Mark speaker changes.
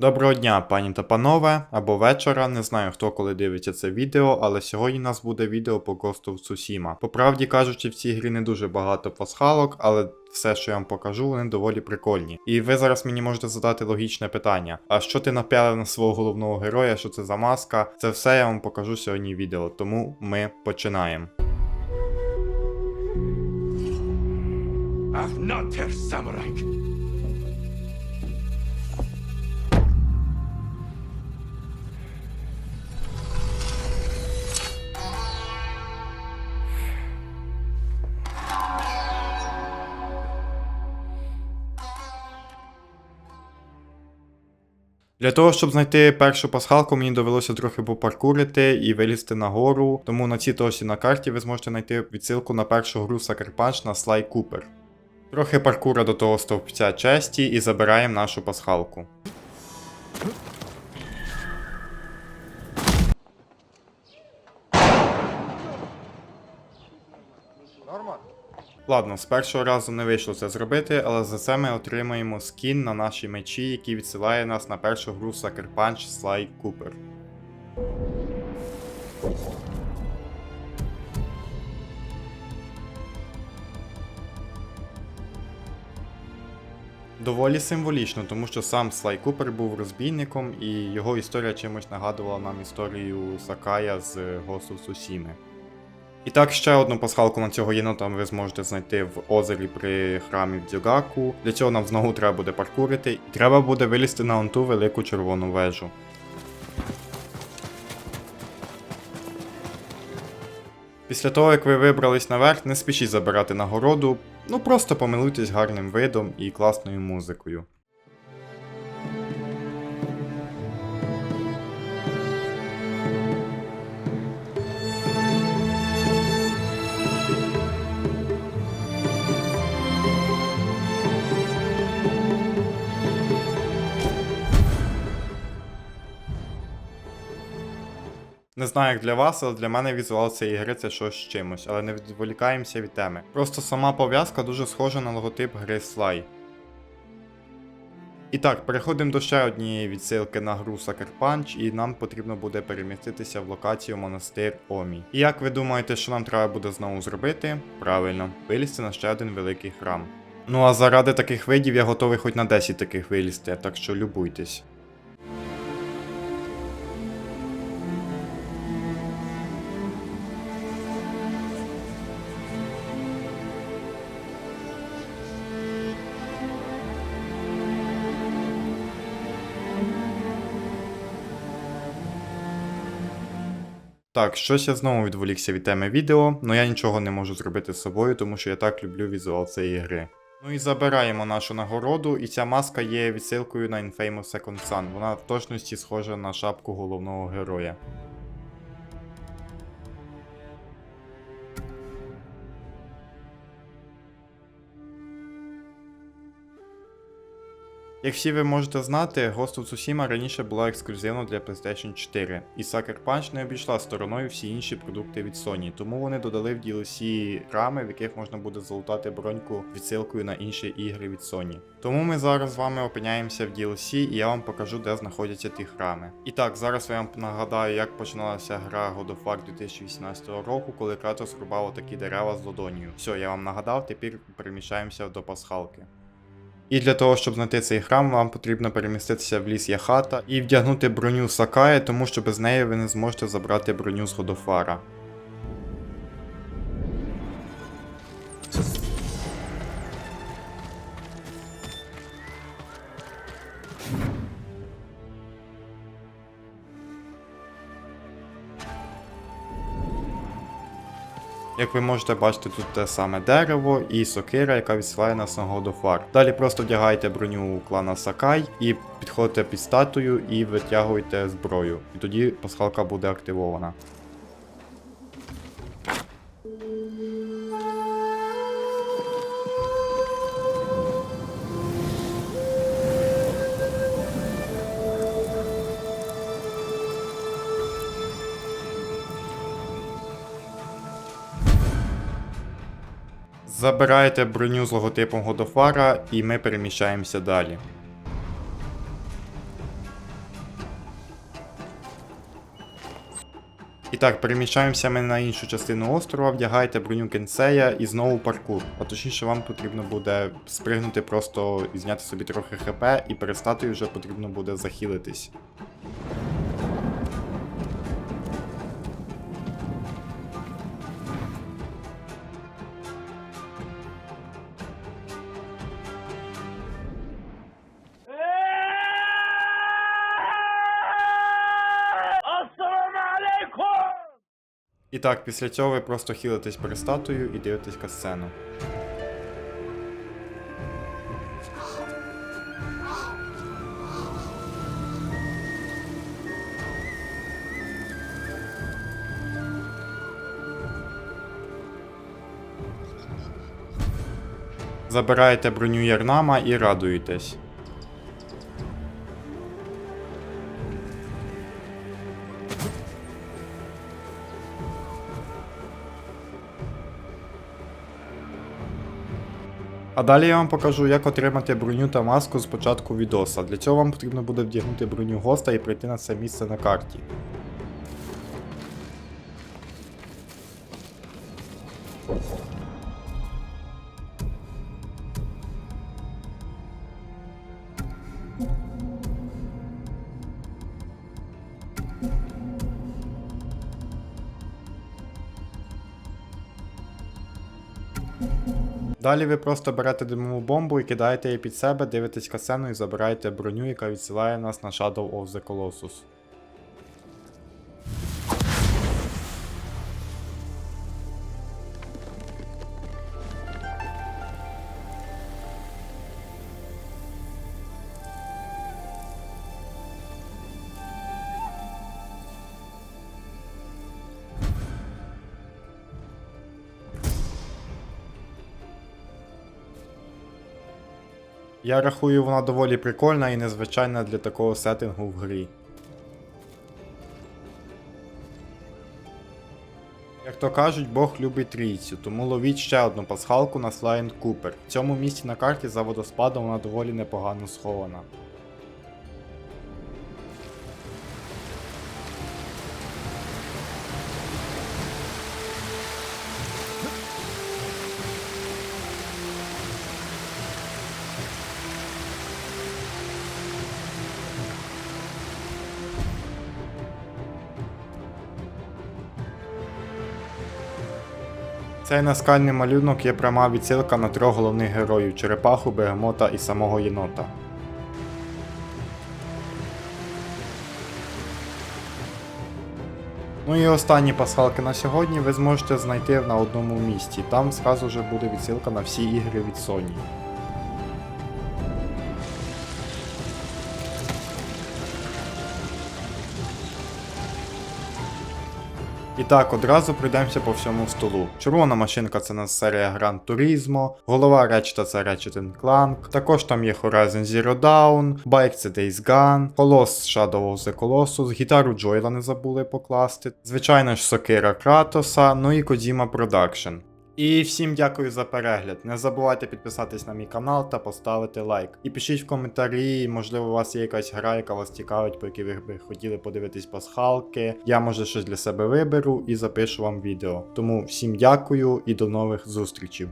Speaker 1: Доброго дня, пані та панове, або вечора. Не знаю хто коли дивиться це відео, але сьогодні у нас буде відео по Ghost of Tsushima. По правді кажучи, в цій грі не дуже багато пасхалок, але все, що я вам покажу, вони доволі прикольні. І ви зараз мені можете задати логічне питання: а що ти напялив на свого головного героя? Що це за маска? Це все я вам покажу сьогодні в відео, тому ми починаємо.
Speaker 2: Ach, not
Speaker 1: Для того, щоб знайти першу пасхалку, мені довелося трохи попаркурити і вилізти на гору. Тому на цій точці на карті ви зможете знайти відсилку на першу гру Сакерпанч на Слай Купер. Трохи паркура до того стовпця честі і забираємо нашу пасхалку. Ладно, з першого разу не вийшло це зробити, але за це ми отримаємо скін на наші мечі, який відсилає нас на першу гру Sucker Punch Sly Cooper. Доволі символічно, тому що сам Слай Купер був розбійником, і його історія чимось нагадувала нам історію Сакая з of Tsushima. І так, ще одну пасхалку на цього єнота ви зможете знайти в озері при храмі в Дзюгаку. Для цього нам знову треба буде паркурити, і треба буде вилізти на он ту велику червону вежу. Після того, як ви вибрались наверх, не спішіть забирати нагороду, ну просто помилуйтесь гарним видом і класною музикою. Не знаю, як для вас, але для мене візуал цієї гри це щось з чимось, але не відволікаємося від теми. Просто сама пов'язка дуже схожа на логотип гри Sly. І так, переходимо до ще однієї відсилки на гру Sucker Punch, і нам потрібно буде переміститися в локацію монастир Омі. І як ви думаєте, що нам треба буде знову зробити? Правильно, вилізти на ще один великий храм. Ну а заради таких видів я готовий хоч на 10 таких вилізти, так що любуйтесь. Так, щось я знову відволікся від теми відео, але я нічого не можу зробити з собою, тому що я так люблю візуал цієї гри. Ну і забираємо нашу нагороду, і ця маска є відсилкою на Infamous Second Sun. Вона в точності схожа на шапку головного героя. Як всі ви можете знати, Ghost of Tsushima раніше була ексклюзивно для PlayStation 4, і Sucker Punch не обійшла стороною всі інші продукти від Sony, тому вони додали в DLC рами, в яких можна буде залутати броньку відсилкою на інші ігри від Sony. Тому ми зараз з вами опиняємося в DLC, і я вам покажу, де знаходяться ті храми. І так, зараз я вам нагадаю, як починалася гра God of War 2018 року, коли Кратос рубав такі дерева з ладонію. Все, я вам нагадав, тепер переміщаємося до пасхалки. І для того, щоб знайти цей храм, вам потрібно переміститися в ліс Яхата і вдягнути броню Сакая, тому що без неї ви не зможете забрати броню з Годофара. Як ви можете бачити, тут те саме дерево і сокира, яка відсилає нас на Годофар. Далі просто вдягайте броню клана Сакай і підходите під статую і витягуйте зброю. І тоді пасхалка буде активована. Забирайте броню з логотипом Годофара і ми переміщаємося далі. І так, переміщаємося ми на іншу частину острова, вдягайте броню кінцея і знову паркур. А точніше вам потрібно буде спригнути просто і зняти собі трохи хп, і перестати вже потрібно буде захилитись. І так, після цього ви просто хілитесь перед статуєю і дивитесь касцену. Забираєте броню Ярнама і радуєтесь. А далі я вам покажу, як отримати броню та маску з початку відоса. Для цього вам потрібно буде вдягнути броню госта і прийти на це місце на карті. Далі ви просто берете димову бомбу і кидаєте її під себе, дивитесь касену і забираєте броню, яка відсилає нас на Shadow of the Colossus. Я рахую, вона доволі прикольна і незвичайна для такого сеттингу в грі. Як то кажуть, Бог любить трійцю, тому ловіть ще одну пасхалку на Слайн Купер. В цьому місці на карті за водоспадом вона доволі непогано схована. Цей наскальний малюнок є пряма відсилка на трьох головних героїв черепаху, бегемота і самого єнота. Ну і останні пасхалки на сьогодні ви зможете знайти на одному місці. Там зразу вже буде відсилка на всі ігри від Sony. І так, одразу пройдемося по всьому столу. Червона машинка це на серія Gran Turismo, голова Речета це Ratchet Clank, також там є Horizon Zero Dawn, байк це Days Gone, Colossus Shadow of the Colossus, гітару Джойла не забули покласти, звичайно ж Сокира Кратоса, ну і Kojima Production. І всім дякую за перегляд. Не забувайте підписатись на мій канал та поставити лайк. І пишіть в коментарі, можливо, у вас є якась гра, яка вас цікавить, по якій ви би хотіли подивитись пасхалки. Я може щось для себе виберу і запишу вам відео. Тому всім дякую і до нових зустрічей.